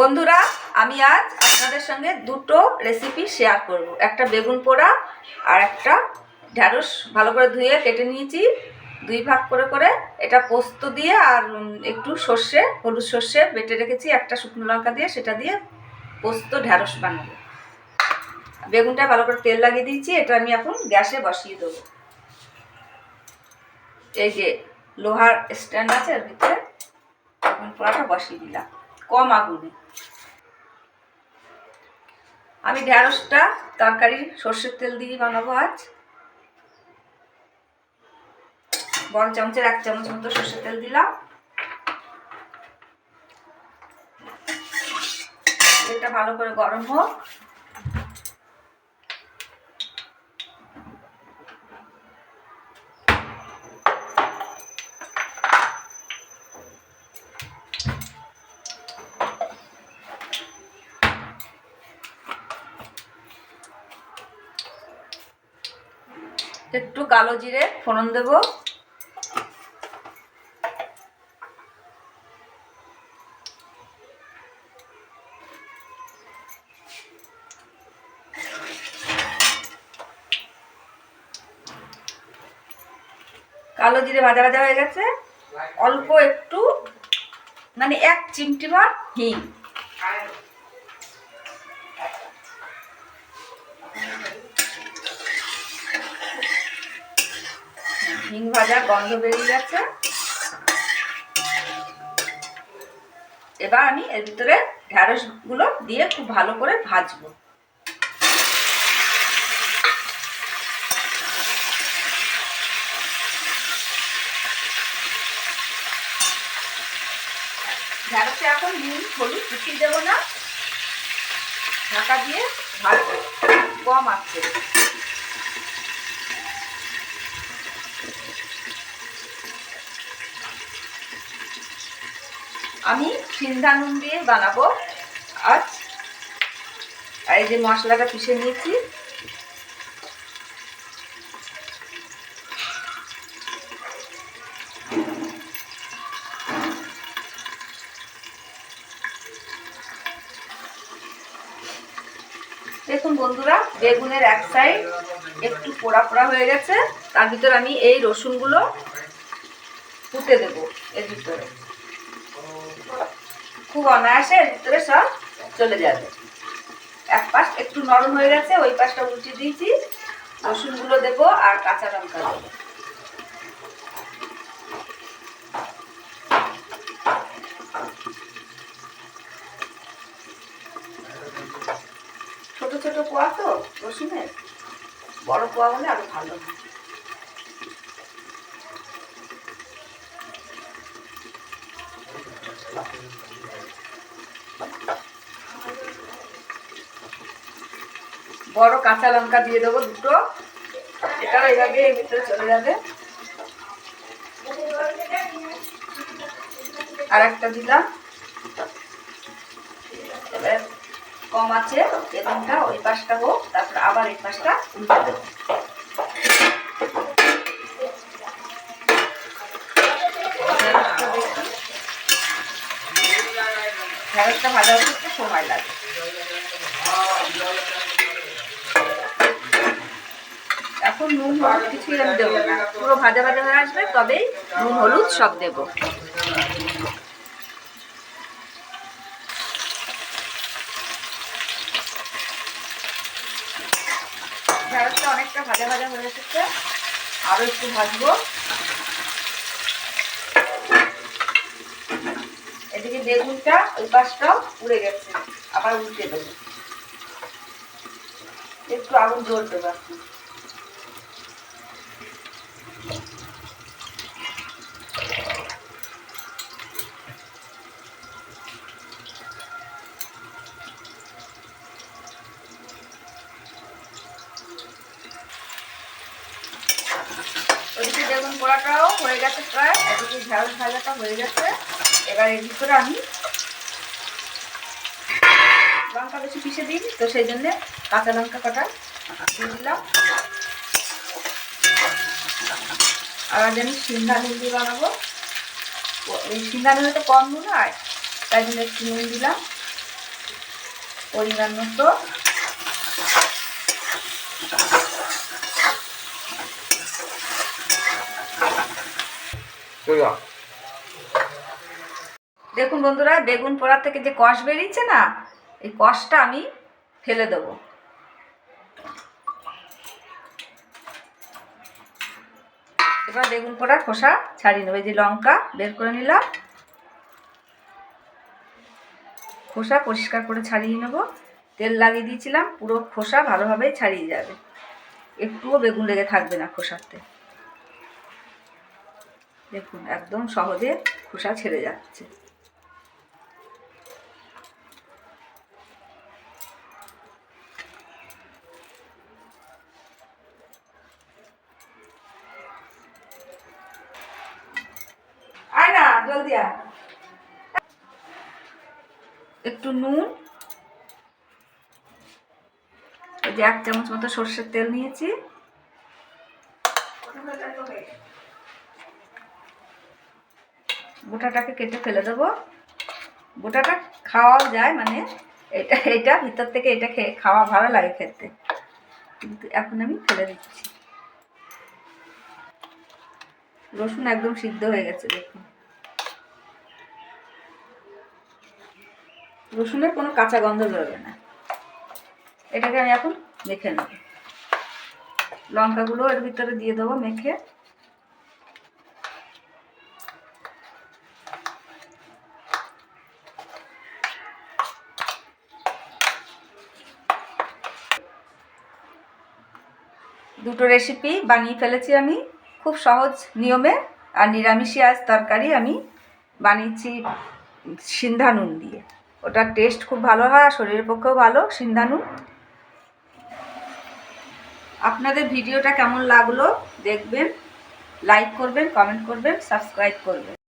বন্ধুরা, আমি আজ আপনাদের সঙ্গে দুটো রেসিপি শেয়ার করব। একটা বেগুন পোড়া আর একটা ঢ্যাঁড়স ভালো করে ধুয়ে কেটে নিয়েছি। দুই ভাগ করে করে এটা পোস্ত দিয়ে আর একটু সর্ষে, হলুদ সর্ষে বেটে রেখেছি, একটা শুকনো লঙ্কা দিয়ে, সেটা দিয়ে পোস্ত ঢ্যাঁড়স বানাবো। বেগুনটা ভালো করে তেল লাগিয়ে দিয়েছি, এটা আমি এখন গ্যাসে বসিয়ে দেবো। এই যে লোহার স্ট্যান্ড আছে এর ভিতরে, বেগুন পোড়াটা বসিয়ে দিলাম। কম আগুনে। আমি ঢ্যাঁড়সটা তরকারি, সর্ষের তেল দিয়ে বানাবো আজ। বড় চামচের এক চামচ মতো সর্ষের তেল দিলাম। এটা ভালো করে গরম হোক। একটু কালো জিরে ফোড়ন দেব। কালো জিরে ভাজা ভাজা হয়ে গেছে। অল্প একটু মানে এক চিমটি ভর হিং হিং ভাজা, গন্ধ বেরিয়ে গেছে। এবার আমি এর ভিতরে ঢ্যাঁড়সগুলো দিয়ে খুব ভালো করে ভাজবো। ঢ্যাঁড়সে এখন নুন, হলুদ কিছুই দেবো না। ঢাকা দিয়ে ভাজবো। কম আছে। আমি সিন্ধা নুন দিয়ে বানাবো। আজ এই যে মশলাটা পিষে নিয়েছি। দেখুন বন্ধুরা, বেগুনের এক সাইড একটু পোড়া পোড়া হয়ে গেছে। তার ভিতরে আমি এই রসুনগুলো পুঁতে দেবো এর ভিতরে। খুব অনায়াসে এর ভিতরে সব চলে যাবে। এক পাশ একটু নরম হয়ে গেছে, ওই পাশটা উল্টে দিয়েছি। রসুনগুলো দেবো আর কাঁচা লঙ্কা দেবো। ছোট ছোট পোয়া তো রসুনের। বড় পোয়া হলে আরও ভালো হয়। বড় কাঁচা লঙ্কা দিয়ে দেবো দুটো। এটাও এভাবে এর ভিতরে চলে যাবে। আর একটা দিলাম। কম আছে বেগুনটা ওই পাশটা হোক, তারপর আবার এই পাশটা উল্টে দেবো। ঢেঁড়সটা ভাজা হতে সময় লাগে। এখন নুন, হলুদ কিছুই আমি দেবো না। পুরো ভাজা ভাজা হয়ে আসবে তবেই নুন, হলুদ সব দেবো। অনেকটা ভাজা ভাজা হয়ে এসেছে। একটু ভাজবো। এদিকে বেগুনটা উড়ে গেছে, আবার উল্টে দেবো। একটু আগুন জোর দেবো পোড়াটাও হয়ে গেছে প্রায় এদিকে ঢেঁড়স ভাজাটা হয়ে গেছে। এবার এর ভিতরে আমি লঙ্কা বেশি পিষে দিই তো সেই জন্যে কাঁচা লঙ্কা কাটা দিলাম। আর আজ আমি সিন্ধা নুন দিয়ে বানাবো। এই সিন্ধা নুনে তো কম নুন হয়, তাই জন্য একটু নুন দিলাম। পরিমাণ মতো। দেখুন বন্ধুরা, বেগুন পোড়া থেকে যে কষ বেরিয়েছে না, এই কষটা আমি ফেলে দেবো। এবার বেগুন পোড়ার খোসা ছাড়িয়ে নেব। এই যে লঙ্কা বের করে নিলাম। খোসা পরিষ্কার করে ছাড়িয়ে নেব। তেল লাগিয়ে দিয়েছিলাম, পুরো খোসা ভালোভাবে ছাড়িয়ে যাবে। একটুও বেগুন লেগে থাকবে না খোসাতে। দেখুন, একদম সহজে খোসা ছেড়ে যাচ্ছে। জলদি একটু নুন। যে এক চামচ মতো সর্ষের তেল নিয়েছি। গোটাটাকে কেটে ফেলে দেবো। গোটাটা খাওয়াও যায় মানে এটা এটা ভিতর থেকে এটা খেয়ে, খাওয়া ভালো লাগে খেতে। কিন্তু এখন আমি ফেলে দিচ্ছি। রসুন একদম সিদ্ধ হয়ে গেছে, দেখুন। রসুনের কোনো কাঁচা গন্ধ বেরোবে না। এটাকে আমি এখন মেখে নেব। লঙ্কাগুলো এর ভিতরে দিয়ে দেবো, মেখে। দুটো রেসিপি বানিয়ে ফেলেছি আমি। খুব সহজ নিয়মে আর নিরামিষি আজ তরকারি আমি বানিয়েছি সিন্ধা নুন দিয়ে। ওটার টেস্ট খুব ভালো হয়, আর শরীরের পক্ষেও ভালো, সিন্ধা নুন। আপনাদের ভিডিওটা কেমন লাগল দেখবেন লাইক করবেন কমেন্ট করবেন সাবস্ক্রাইব করবেন।